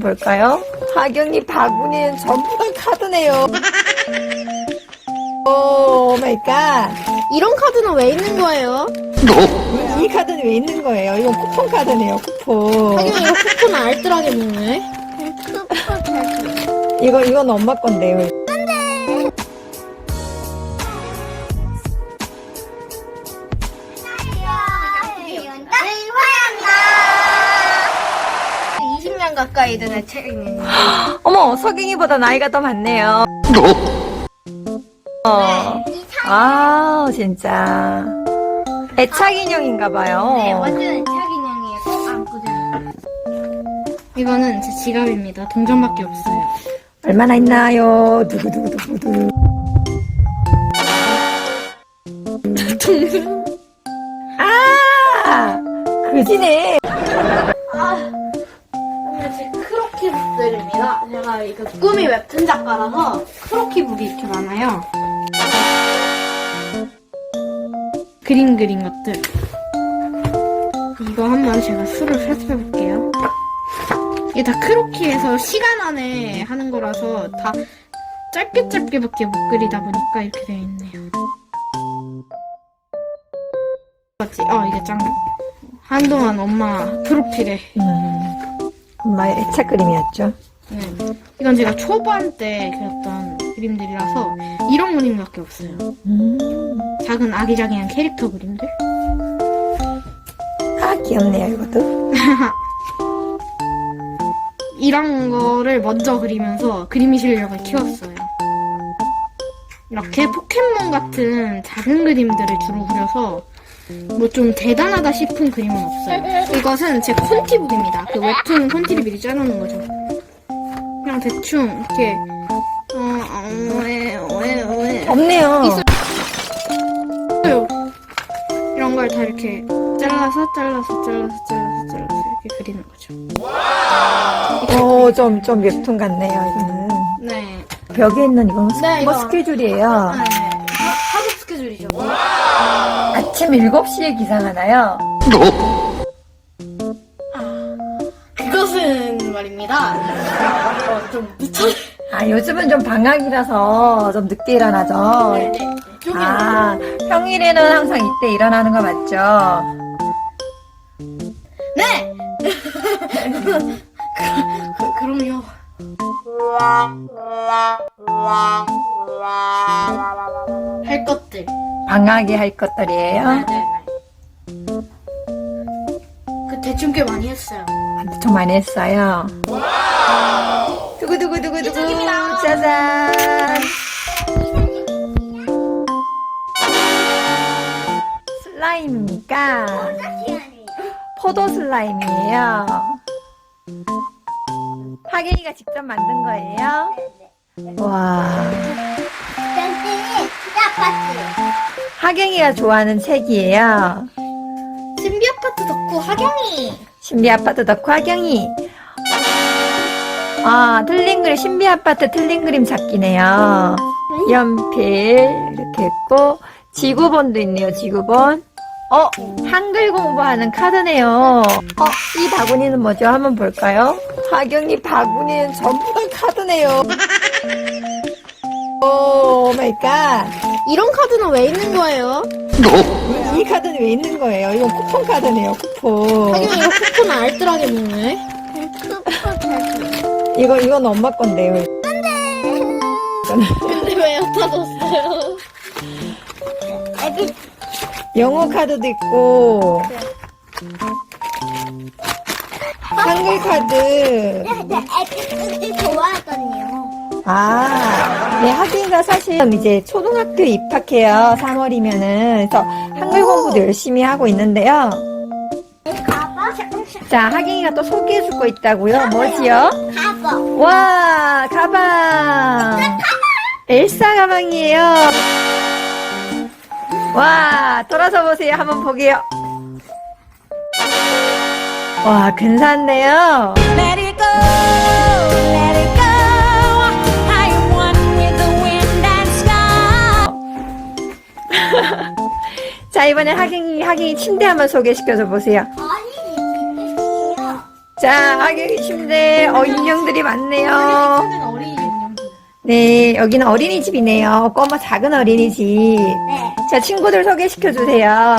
볼까요? 하경이 바구니는 전부 다 카드네요. 오 마이 갓. 이런 카드는 왜 있는 거예요? 이 카드는 왜 있는 거예요? 이건 쿠폰 카드네요, 쿠폰. 하긴 이거 쿠폰 알뜰하게 먹네. 이거, 이건 엄마 건데요. 가까이 된 애책이네. 어머, 석영이보다 나이가 더 많네요. 어. 아, 진짜. 애착 인형인가봐요. 네, 완전 애착인형이에요. 꼭 안고 다녀요. 이거는 제 지갑입니다. 동전밖에 없어요. 얼마나 있나요? 두구두구두구두. 아! 그지네. 오늘 제 크로키 북들입니다. 제가 이거 꿈이 웹툰 작가라서 크로키 북이 이렇게 많아요. 그림 그린 것들. 이거 한번 제가 수를 살펴볼게요. 이게 다 크로키에서 시간 안에 하는 거라서 다 짧게 짧게밖에 못 그리다 보니까 이렇게 되어 있네요. 맞지? 어, 이게 짱. 한동안 엄마 프로필에 음, 엄마의 애착 그림이었죠. 네. 이건 제가 초반 때 그렸던 그림들이라서 이런 그림밖에 없어요. 음. 작은 아기자기한 캐릭터 그림들. 아, 귀엽네요, 이것도. 이런 거를 먼저 그리면서 그림 실력을 키웠어요. 이렇게 포켓몬 같은 작은 그림들을 주로 그려서 뭐 좀 대단하다 싶은 그림은 없어요. 이것은 제 콘티북입니다. 그 웹툰 콘티를 미리 짜놓는 거죠. 그냥 대충 이렇게 어, 어, 왜, 왜, 왜. 없네요. 있어요. 이런 걸 다 이렇게 잘라서 잘라서 잘라서 잘라서 잘라서 이렇게 그리는 거죠. 어, 좀, 좀 웹툰 같네요, 이거는. 네. 벽에 있는 이건 네, 뭐 이거. 스케줄이에요. 네. 하- 학업 스케줄이죠. 아침 7시에 기상하나요? 그것은 말입니다. 어, 좀 늦춰. 아, 요즘은 좀 방학이라서 좀 늦게 일어나죠. 네, 네. 아, 평일에는 항상 이때 일어나는 거 맞죠? 네. 그, 그럼요. 할 것들. 방학에 할 것들이에요. 네, 네, 네. 그 대충 꽤 많이 했어요. 엄청 많이 했어요. 두구두구두구두구. 이쪽입니다. 짜잔. 슬라임이니까 포도 슬라임이에요. 하gen이가 직접 만든 거예요? 와. 하경이가 좋아하는 책이에요. 신비 아파트 덕후 하경이. 신비 아파트 덕후 하경이. 아, 틀린 그림, 신비 아파트 틀린 그림 찾기네요. 연필, 이렇게 있고, 지구본도 있네요, 지구본. 어, 한글 공부하는 카드네요. 어, 이 바구니는 뭐죠? 한번 볼까요? 하경이 바구니는 전부 다 카드네요. 오 마이 갓. 이런 카드는 왜 있는 거예요? 이, 이 카드는 왜 있는 거예요? 이건 쿠폰 카드네요, 쿠폰. 하경이 이거 쿠폰 알뜰하게 먹네. 이거, 이건 엄마 건데요. 근데 왜 뒀어요? 영어 카드도 있고, 한글 카드. 애기 좋아하거든요. 아, 네, 하기가 사실 이제 초등학교 입학해요. 3월이면은. 그래서 한글 공부도 열심히 하고 있는데요. 가봐, 자, 하경이가 또 소개해 줄 거 있다고요? 뭐지요? 가봐. 와, 가방. 엘사 가방이에요. 와, 돌아서 보세요. 한번 보게요. 와, 근사한데요. Let it go, 자, 이번에 하경이, 하경이 침대 한번 소개시켜줘 보세요. 자, 하경이 침대, 어, 인형들이 많네요. 네, 여기는 어린이집이네요. 꼬마 작은 어린이집. 네. 자, 친구들 소개시켜주세요.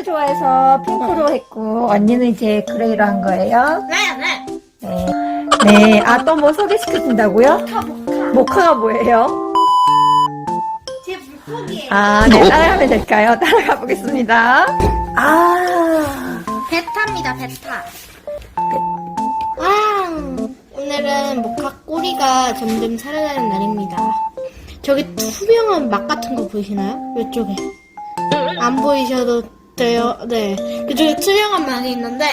핑크 좋아해서 핑크로 했고, 언니는 이제 그레이로 한 거예요. 네, 네. 네. 네. 아, 또 뭐 소개시켜준다고요? 모카 모카. 모카가 뭐예요? 제 물고기예요. 아, 네, 따라가면 될까요? 따라가 보겠습니다. 아, 베타입니다, 베타. 아, 오늘은 모카 꼬리가 점점 살아나는 날입니다. 저기 투명한 막 같은 거 보이시나요? 이쪽에. 안 보이셔도 돼요. 네. 그쪽에 투명한 막이 있는데,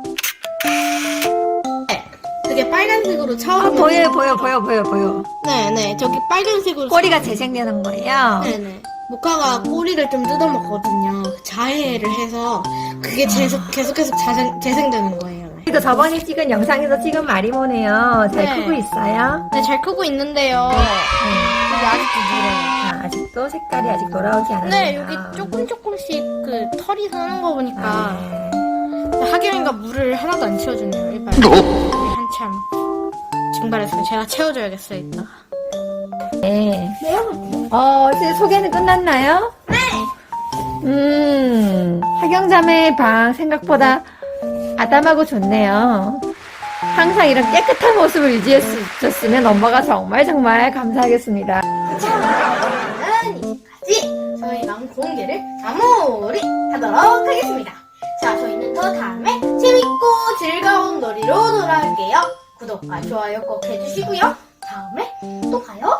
네. 그게 빨간색으로 아, 차오르는. 보여요, 보여, 보여, 보여, 보여. 네네. 저기 빨간색으로. 꼬리가 재생되는 거예요. 네네. 모카가 꼬리를 좀 뜯어먹거든요. 자해를 해서 그게 계속 계속해서 자생, 재생되는 거예요. 네. 그래도 저번에 찍은 영상에서 찍은 마리모네요. 잘 네. 크고 있어요. 네, 잘 크고 있는데요. 근데 아직도 늘어요. 아, 아직도 색깔이 아직 돌아오지 않았네요. 네, 여기 조금 조금씩 그 털이 서는 거 보니까 아, 하경이가 물을 하나도 안 채워주네요. 일반 한참 증발해서 제가 채워줘야겠어요, 이따가. 네. 어, 이제 소개는 끝났나요? 네. 음, 하경자매 방 생각보다 아담하고 좋네요. 항상 이런 깨끗한 모습을 유지해줬으면 엄마가 정말 정말 감사하겠습니다. 저는 이제까지 저희 방 공개를 마무리 하도록 하겠습니다. 자, 저희는 더 다음에 재밌고 즐거운 놀이로 돌아올게요. 구독과 좋아요 꼭 해주시고요. 다음에 또 봐요.